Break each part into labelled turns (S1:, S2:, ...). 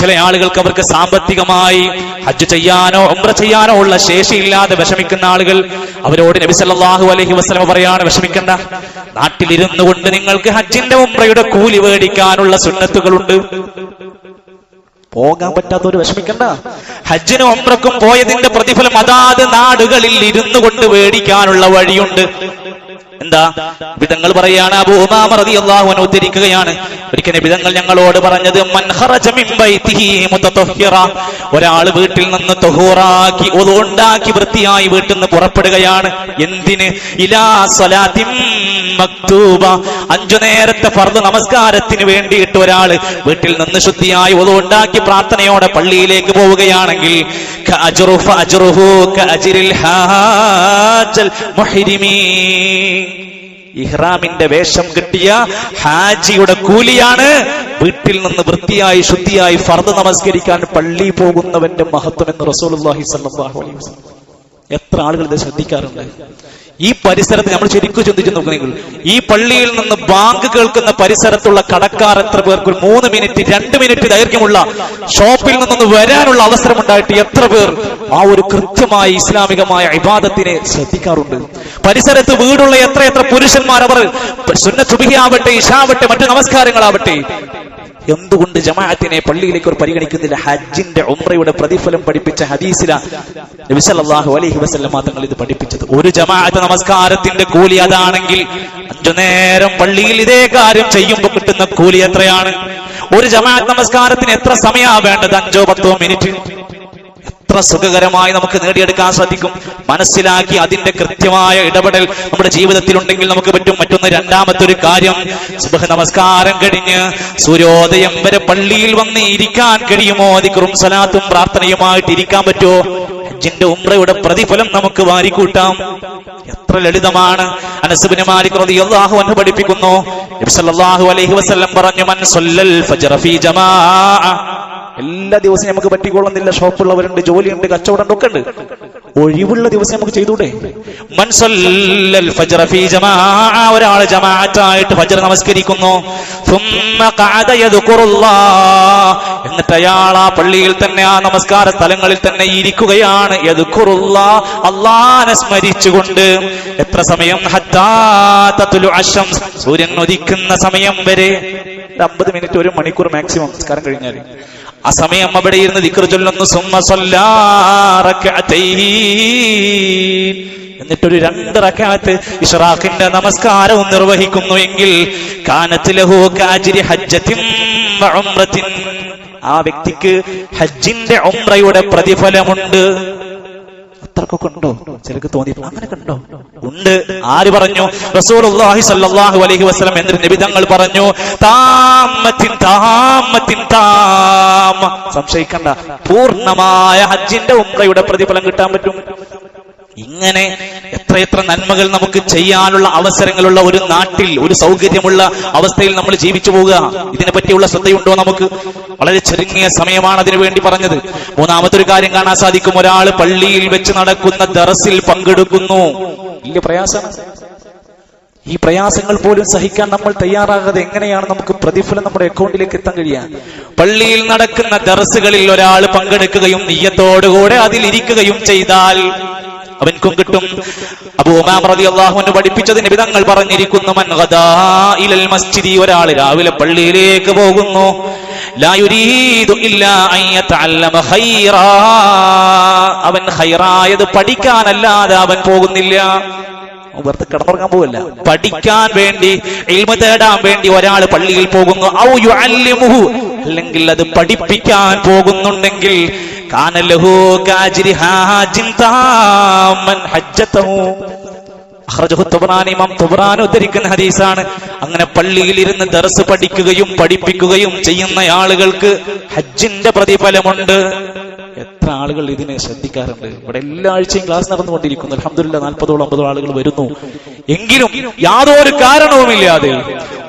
S1: ചില ആളുകൾക്ക് അവർക്ക് സാമ്പത്തികമായി ഹജ്ജ് ചെയ്യാനോ ഉംറ ചെയ്യാനോ ഉള്ള ശേഷിയില്ലാതെ വിഷമിക്കുന്ന ആളുകൾ അവരോട് നബി സല്ലാഹു അലഹി വസ്ലമ പറയാണ് വിഷമിക്കണ്ട. നാട്ടിലിരുന്നു കൊണ്ട് നിങ്ങൾക്ക് ഹജ്ജിന്റെ ഉംറയുടെ കൂലി മേടിക്കാനുള്ള സുന്നത്തുകളുണ്ട്. പോകാൻ പറ്റാത്തവർ വിഷമിക്കണ്ട. ഹജ്ജിനും ഉംറക്കും പോയതിന്റെ പ്രതിഫലം അതാത് നാടുകളിൽ ഇരുന്നു കൊണ്ട് മേടിക്കാനുള്ള വഴിയുണ്ട്. എന്താ? വിധങ്ങൾ പറയാണ് അബൂ ഉദ്ധരിക്കുകയാണ്. ഒരിക്കൽ വിധങ്ങൾ ഞങ്ങളോട് പറഞ്ഞത് മൻ ബൈതിഹി ഒരാൾ വീട്ടിൽ നിന്ന് തൊഹൂറാക്കി ഉണ്ടാക്കി വൃത്തിയായി വീട്ടിൽ നിന്ന് പുറപ്പെടുകയാണ്. എന്തിന്? ഇലാ മക്തൂബ. അഞ്ചു നേരത്തെ ഫർദ് നമസ്കാരത്തിന് വേണ്ടിയിട്ട് ഒരാൾ വീട്ടിൽ നിന്ന് ശുദ്ധിയായി ഉണ്ടാക്കി പ്രാർത്ഥനയോടെ പള്ളിയിലേക്ക് പോവുകയാണെങ്കിൽ അജറുഹു ഹാജൽ മുഹ്രിമീ ഇഹ്റാമിന്റെ വേഷം കിട്ടിയ ഹാജിയുടെ കൂലിയാണ്. വീട്ടിൽ നിന്ന് വൃത്തിയായി ശുദ്ധിയായി ഫർദ് നമസ്കരിക്കാൻ പള്ളി പോകുന്നവന്റെ മഹത്വം എന്ന് സ്വല്ലല്ലാഹു അലൈഹി വസല്ലം എത്ര ആളുകൾ ഇത് ശ്രദ്ധിക്കാറുണ്ട്? ഈ പരിസരത്ത് നമ്മൾ ശരിക്കും ചിന്തിച്ചു നോക്കുന്നെങ്കിൽ ഈ പള്ളിയിൽ നിന്ന് ബാങ്ക് കേൾക്കുന്ന പരിസരത്തുള്ള കടക്കാർ എത്ര പേർക്ക്? മൂന്ന് മിനിറ്റ് രണ്ട് മിനിറ്റ് ദൈർഘ്യമുള്ള ഷോപ്പിൽ നിന്നൊന്ന് വരാനുള്ള അവസരം ഉണ്ടായിട്ട് എത്ര പേർ ആ ഒരു കൃത്യമായ ഇസ്ലാമികമായ ഇബാദത്തിനെ ശ്രദ്ധിക്കാറുണ്ട്? പരിസരത്ത് വീടുള്ള എത്ര എത്ര പുരുഷന്മാർ അവർ സുന്ന സുബിയാവട്ടെ ഇഷാവട്ടെ മറ്റു നമസ്കാരങ്ങളാവട്ടെ എന്തുകൊണ്ട് ജമാഅത്തിനെ പള്ളിയിലേക്ക് ഒരു പരിഗണിക്കുന്നില്ല? ഹജ്ജിന്റെ ഉംറയുടെ പ്രതിഫലം പഠിപ്പിച്ച ഹദീസില നബി സല്ലല്ലാഹു അലൈഹി വസല്ലം തങ്ങൾ ഇത് പഠിപ്പിച്ചത്. ഒരു ജമാഅത്ത് നമസ്കാരത്തിന്റെ കൂലി അതാണെങ്കിൽ അഞ്ചു നേരം പള്ളിയിൽ ഇതേ കാര്യം ചെയ്യുമ്പോൾ കിട്ടുന്ന കൂലി എത്രയാണ്? ഒരു ജമാഅത്ത് നമസ്കാരത്തിന് എത്ര സമയമാണ് വേണ്ടത്? അഞ്ചോ പത്തോ മിനിറ്റ്. സുഖകരമായി നമുക്ക് നേടിയെടുക്കാൻ സാധിക്കും. മനസ്സിലാക്കി അതിന്റെ കൃത്യമായ ഇടപെടൽ നമ്മുടെ ജീവിതത്തിൽ ഉണ്ടെങ്കിൽ നമുക്ക് പറ്റും. മറ്റൊന്ന് രണ്ടാമത്തെ ഒരു കാര്യം സുബഹ നമസ്കാരം കഴിഞ്ഞ് സൂര്യോദയം വരെ പള്ളിയിൽ വന്ന് ഇരിക്കാൻ കഴിയുമോ? അതിക്കുറും സലാത്തും പ്രാർത്ഥനയുമായിട്ട് ഇരിക്കാൻ പറ്റുമോ? ഹജ്ജിന്റെ ഉംറയുടെ പ്രതിഫലം നമുക്ക് വാരിക്കൂട്ടാം. എത്ര ലളിതമാണ്. അനസുബിന് മാലിക് റളിയല്ലാഹു അൻഹു പഠിപ്പിക്കുന്നു. നബി സല്ലല്ലാഹു അലൈഹി വസല്ലം പറഞ്ഞു മൻ സല്ലൽ ഫീ ജമാഅ. എല്ലാ ദിവസവും നമുക്ക് പറ്റിക്കൊള്ളുന്നില്ല. ഷോപ്പുള്ളവരുണ്ട് ജോലിയുണ്ട് കച്ചവടം ഒക്കെ ഉണ്ട്. ഒഴിവുള്ള ദിവസം നമുക്ക് ചെയ്തൂടെ? ഒരാൾ ജമാഅത്തായിട്ട് ഫജർ നമസ്കരിക്കുന്നു. എന്നിട്ട് അയാൾ ആ പള്ളിയിൽ തന്നെ ആ നമസ്കാര സ്ഥലങ്ങളിൽ തന്നെ ഇരിക്കുകയാണ്. അള്ളാനെ സ്മരിച്ചുകൊണ്ട്. എത്ര സമയം? സൂര്യൻ ഉദിക്കുന്ന സമയം വരെ. അമ്പത് മിനിറ്റ് ഒരു മണിക്കൂർ മാക്സിമം നമസ്കാരം കഴിഞ്ഞാൽ ആ സമയം അവിടെ ഇരുന്ന് ദിക്ർ ചൊല്ലുന്നു സുമ്മ സല്ലാ റക്അത്തൈൻ. എന്നിട്ടൊരു രണ്ട് റക്കാത്ത് ഇഷ്റാഖിന്റെ നമസ്കാരവും നിർവഹിക്കുന്നു എങ്കിൽ ആ വ്യക്തിക്ക് ഹജ്ജിന്റെ ഒമ്രയുടെ പ്രതിഫലമുണ്ട് അത്രക്കൊക്കെ ഉണ്ടോ ചിലക്ക് തോന്നി അങ്ങനെ കണ്ടോ? ഉണ്ട്. ആര് പറഞ്ഞു? റസൂലുള്ളാഹി സല്ലല്ലാഹു അലൈഹി വസല്ലം എന്നൊരു നിബിധങ്ങൾ പറഞ്ഞു താമത്തിൻ താമത്തിൻ താമ. സംശയിക്കണ്ട. പൂർണമായ ഹജ്ജിന്റെ ഉംറയുടെ പ്രതിഫലം കിട്ടാൻ പറ്റും. ഇങ്ങനെ എത്രയെത്ര നന്മകൾ നമുക്ക് ചെയ്യാനുള്ള അവസരങ്ങളുള്ള ഒരു നാട്ടിൽ ഒരു സൗകര്യമുള്ള അവസ്ഥയിൽ നമ്മൾ ജീവിച്ചു പോവുക. ഇതിനെ പറ്റിയുള്ള ശ്രദ്ധയുണ്ടോ നമുക്ക്? വളരെ ചുരുങ്ങിയ സമയമാണ് അതിനു വേണ്ടി പറഞ്ഞത്. മൂന്നാമത്തെ ഒരു കാര്യം കാണാൻ സാധിക്കും. ഒരാൾ പള്ളിയിൽ വെച്ച് നടക്കുന്ന ദറസിൽ പങ്കെടുക്കുന്നു. വലിയ പ്രയാസം ഈ പ്രയാസങ്ങൾ പോലും സഹിക്കാൻ നമ്മൾ തയ്യാറാകാതെ എങ്ങനെയാണ് നമുക്ക് പ്രതിഫലം നമ്മുടെ അക്കൗണ്ടിലേക്ക് എത്താൻ കഴിയുക? പള്ളിയിൽ നടക്കുന്ന ദറസുകളിൽ ഒരാൾ പങ്കെടുക്കുകയും നീയത്തോടുകൂടെ അതിലിരിക്കുകയും ചെയ്താൽ അവൻക്കും കിട്ടും. അബൂ ഉമാം റളിയല്ലാഹു അൻഹു പഠിപ്പിച്ചത് നിബിതങ്ങൾ പറഞ്ഞിരിക്കുന്നു മൻ ഗദാ ഇലൽ മസ്ജിദി ഒരാൾ രാവിലെ പള്ളിയിലേക്ക് പോകുന്നു. അവൻ ഹൈറായത് പഠിക്കാനല്ലാതെ അവൻ പോകുന്നില്ല. വെറുതെ കിടന്നുറങ്ങാൻ പോവല്ല. പഠിക്കാൻ വേണ്ടി ഇൽമ തേടാൻ വേണ്ടി ഒരാൾ പള്ളിയിൽ പോകുന്നു. അല്ലെങ്കിൽ അത് പഠിപ്പിക്കാൻ പോകുന്നുണ്ടെങ്കിൽ ഉദ്ധരിക്കുന്ന ഹദീസാണ്. അങ്ങനെ പള്ളിയിൽ ഇരുന്ന് ദർസ് പഠിക്കുകയും പഠിപ്പിക്കുകയും ചെയ്യുന്ന ആളുകൾക്ക് ഹജ്ജിന്റെ പ്രതിഫലമുണ്ട്. എത്ര ആളുകൾ ഇതിനെ ശ്രദ്ധിക്കാറുണ്ട്? ഇവിടെ എല്ലാ ആഴ്ചയും ക്ലാസ് നടന്നുകൊണ്ടിരിക്കുന്നു. അലഹമില്ല നാൽപ്പതോളം അമ്പതോളം ആളുകൾ വരുന്നു. എങ്കിലും യാതൊരു കാരണവുമില്ലാതെ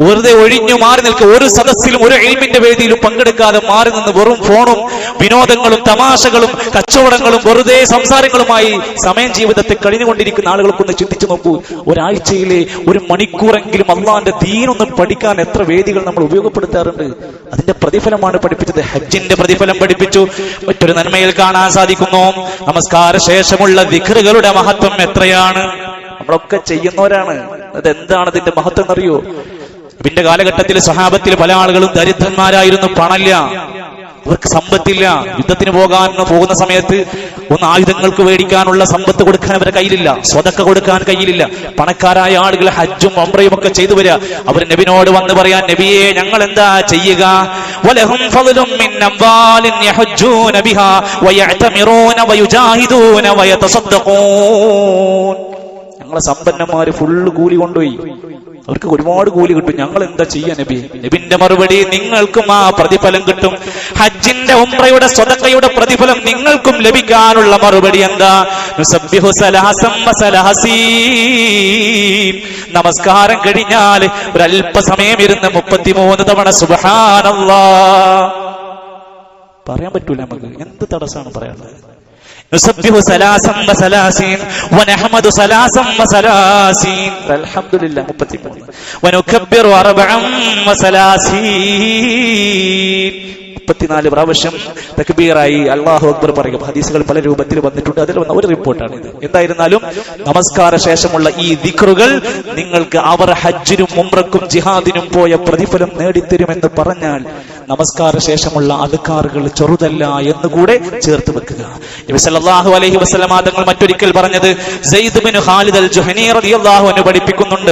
S1: വെറുതെ ഒഴിഞ്ഞു മാറി നിൽക്കുക ഒരു സദസ്സിലും ഒരു എൽമിന്റെ വേദിയിലും പങ്കെടുക്കാതെ മാറി നിന്ന് വെറും ഫോണും വിനോദങ്ങളും തമാശകളും കച്ചവടങ്ങളും വെറുതെ സംസാരങ്ങളുമായി സമയം ജീവിതത്തെ കഴിഞ്ഞുകൊണ്ടിരിക്കുന്ന ആളുകൾക്കൊന്ന് ചിന്തിച്ചു നോക്കൂ. ഒരാഴ്ചയിലെ ഒരു മണിക്കൂറെങ്കിലും അള്ളാന്റെ ദീനൊന്ന് പഠിക്കാൻ എത്ര വേദികൾ നമ്മൾ ഉപയോഗപ്പെടുത്താറുണ്ട്? അതിന്റെ പ്രതിഫലമാണ് പഠിപ്പിച്ചത്. ഹജ്ജിന്റെ പ്രതിഫലം പഠിപ്പിച്ചു. മറ്റൊരു നന്മയിൽ കാണാൻ സാധിക്കുന്നു. നമസ്കാര ശേഷമുള്ള ദിഖറുകളുടെ മഹത്വം എത്രയാണ്? നമ്മളൊക്കെ ചെയ്യുന്നവരാണ്. അത് എന്താണ് അതിന്റെ മഹത്വം എന്നറിയോ? പിന്നെ കാലഘട്ടത്തിൽ സഹാബത്തിൽ പല ആളുകളും ദരിദ്രന്മാരായിരുന്നു. പണല്ല അവർക്ക് സമ്പത്തില്ല. യുദ്ധത്തിന് പോകാൻ പോകുന്ന സമയത്ത് ഒന്ന് ആയുധങ്ങൾക്ക് മേടിക്കാനുള്ള സമ്പത്ത് കൊടുക്കാൻ അവരെ കയ്യിലില്ല. സ്വതക്ക കൊടുക്കാൻ കയ്യിലില്ല. പണക്കാരായ ആളുകൾ ഹജ്ജും ഒമ്രയും ഒക്കെ ചെയ്തു വരിക. അവർ നബിനോട് വന്ന് പറയാൻ നബിയെ ഞങ്ങൾ എന്താ ചെയ്യുക മിൻ ഞങ്ങളെ സമ്പന്നന്മാര് ഫുള്ള് കൂലി കൊണ്ടുപോയി. അവർക്ക് ഒരുപാട് കൂലി കിട്ടും. ഞങ്ങൾ എന്താ ചെയ്യാ നബി? നബിന്റെ മറുപടി നിങ്ങൾക്കും ആ പ്രതിഫലം കിട്ടും. ഹജ്ജിന്റെ ഉംറയുടെ സ്വതക്കയുടെ പ്രതിഫലം നിങ്ങൾക്കും ലഭിക്കാനുള്ള മറുപടി എന്താ. നമസ്കാരം കഴിഞ്ഞാൽ ഒരല്പസമയം ഇരുന്ന് മുപ്പത്തിമൂന്ന് തവണ സുബഹാനല്ലാ. പറയാൻ പറ്റൂല നമുക്ക്. എന്ത് തടസ്സമാണ് പറയാനുള്ളത്? نسبح سلاسا وسلاسين ونحمد سلاسا وسلاسين الحمد لله ونكبر أربعا وسلاسين മുപ്പത്തിനാല് പ്രാവശ്യം തക്ബീറായി അള്ളാഹു അക്ബർ പറയും. ഹദീസുകൾ പല രൂപത്തിൽ വന്നിട്ടുണ്ട്. അതിൽ വന്ന ഒരു റിപ്പോർട്ടാണ് ഇത് എന്തായിരുന്നാലും നമസ്കാര ശേഷമുള്ള ഈ ദിക്റുകൾ നിങ്ങൾക്ക് അവർ ഹജ്ജിനും ഉംറക്കും ജിഹാദിനും പോയ പ്രതിഫലം നേടിത്തരുമെന്ന് പറഞ്ഞാൽ നമസ്കാര ശേഷമുള്ള അതുക്കാറുകൾ ചെറുതല്ല എന്നുകൂടെ ചേർത്ത് വെക്കുക. നബി സല്ലല്ലാഹു അലൈഹി തങ്ങൾ മറ്റൊരിക്കൽ പറഞ്ഞത് ഖാലിദ് അൽ റളിയല്ലാഹു അൻഹു പഠിപ്പിക്കുന്നുണ്ട്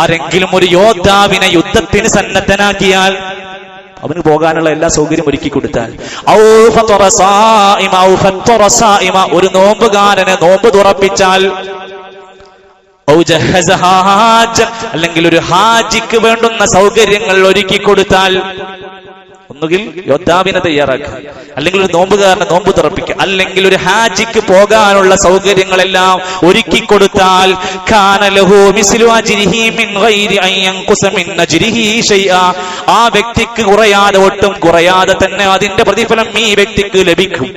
S1: ആരെങ്കിലും ഒരു യോദ്ധാവിനെ യുദ്ധത്തിന് സന്നദ്ധനാക്കിയാൽ അവന് പോകാനുള്ള എല്ലാ സൗകര്യം ഒരുക്കി കൊടുത്താൽ. ഒരു നോമ്പുകാരനെ നോമ്പ് തുറപ്പിച്ചാൽ അല്ലെങ്കിൽ ഒരു ഹാജിക്ക് വേണ്ടുന്ന സൗകര്യങ്ങൾ ഒരുക്കി കൊടുത്താൽ ഒന്നുകിൽ യോദ്ധാവിനെ തയ്യാറാക്കുക അല്ലെങ്കിൽ ഒരു നോമ്പുകാരനെ നോമ്പ് തുറപ്പിക്കുക അല്ലെങ്കിൽ ഒരു ഹാജിക്ക് പോകാനുള്ള സൗകര്യങ്ങളെല്ലാം ഒരുക്കി കൊടുത്താൽ ആ വ്യക്തിക്ക് കുറയാതെ ഒട്ടും കുറയാതെ തന്നെ അതിന്റെ പ്രതിഫലം ഈ വ്യക്തിക്ക് ലഭിക്കും.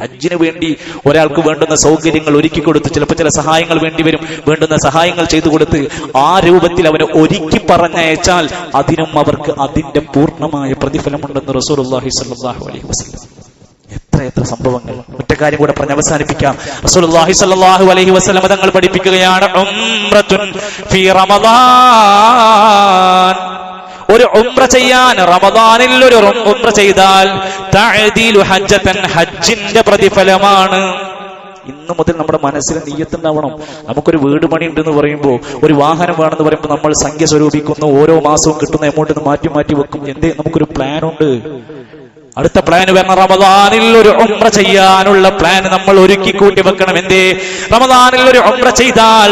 S1: ഹജ്ജിന് വേണ്ടി ഒരാൾക്ക് വേണ്ടുന്ന സൗകര്യങ്ങൾ ഒരുക്കി കൊടുത്ത് ചിലപ്പോൾ ചില സഹായങ്ങൾ വേണ്ടി വരും. വേണ്ടുന്ന സഹായങ്ങൾ ചെയ്തു കൊടുത്ത് ആ രൂപത്തിൽ അവനെ ഒരുക്കി പറഞ്ഞയച്ചാൽ അതിനും അവർക്ക് അതിന്റെ പൂർണമായ പ്രതിഫലമുണ്ടെന്ന് റസൂലുള്ളാഹി സ്വല്ലല്ലാഹു അലൈഹി വസല്ലം. എത്ര എത്ര സംഭവങ്ങൾ. ഒറ്റ കാര്യം കൂടെ പറഞ്ഞ് അവസാനിപ്പിക്കാം. റസൂലുള്ളാഹി സ്വല്ലല്ലാഹു അലൈഹി വസല്ലം തങ്ങൾ പഠിപ്പിക്കുകയാണ് ഉംറത്തുൻ റമദാൻ. ഒരു ഉംറ ചെയ്യാൻ റമദാനിൽ ഒരു ഉംറ ചെയ്താൽ തഅദീലു ഹജ്ജത്തൻ ഹജ്ജിന്റെ പ്രതിഫലമാണ്. ഇന്നു മുതൽ നമ്മുടെ മനസ്സിൽ നീയത്തുണ്ടാവണം. നമുക്കൊരു വീട് പണി ഉണ്ടെന്ന് പറയുമ്പോൾ ഒരു വാഹനം വേണമെന്ന് പറയുമ്പോൾ നമ്മൾ സംഖ്യ സ്വരൂപിക്കുന്നു ഓരോ മാസവും കിട്ടുന്ന എമൗണ്ട് മാറ്റി മാറ്റി വെക്കും. എന്തേ? നമുക്കൊരു പ്ലാൻ ഉണ്ട്. അടുത്ത പ്ലാൻ വരണം റമദാനിൽ ഒരു ഉംറ ചെയ്യാനുള്ള പ്ലാൻ നമ്മൾ ഒരുക്കി കൂട്ടി വെക്കണം. എന്തേ? റമദാനിൽ ഒരു ഉംറ ചെയ്താൽ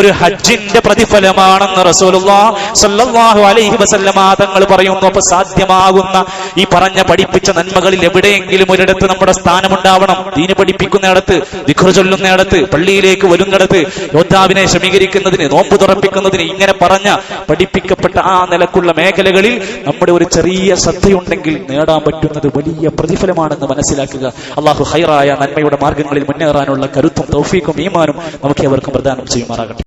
S1: ഒരു ഹജ്ജിന്റെ പ്രതിഫലമാണെന്ന് റസൂലുള്ളാഹ് അലൈഹി വസല്ലമ തങ്ങൾ പറയുന്നു. അപ്പൊ സാധ്യമാകുന്ന ഈ പറഞ്ഞ പഠിപ്പിച്ച നന്മകളിൽ എവിടെയെങ്കിലും ഒരിടത്ത് നമ്മുടെ സ്ഥാനമുണ്ടാവണം. ദീന് പഠിപ്പിക്കുന്നിടത്ത് വിഖർ ചൊല്ലുന്നിടത്ത് പള്ളിയിലേക്ക് വരുന്നിടത്ത് യോദ്ധാവിനെ ശമീകരിക്കുന്നതിന് നോമ്പ് തുറപ്പിക്കുന്നതിന് ഇങ്ങനെ പറഞ്ഞ പഠിപ്പിക്കപ്പെട്ട ആ നിലക്കുള്ള മേഖലകളിൽ നമ്മുടെ ഒരു ചെറിയ ശ്രദ്ധയുണ്ടെങ്കിൽ നേടാൻ പറ്റുന്നത് വലിയ പ്രതിഫലമാണെന്ന് മനസ്സിലാക്കുക. അള്ളാഹു ഹൈറായ നന്മയുടെ മാർഗങ്ങളിൽ മുന്നേറാനുള്ള കരുത്തും തൗഫീക്കും ഈമാനും നമുക്ക് അവർക്കും പ്രദാനം ചെയ്യുമാറാകട്ടെ.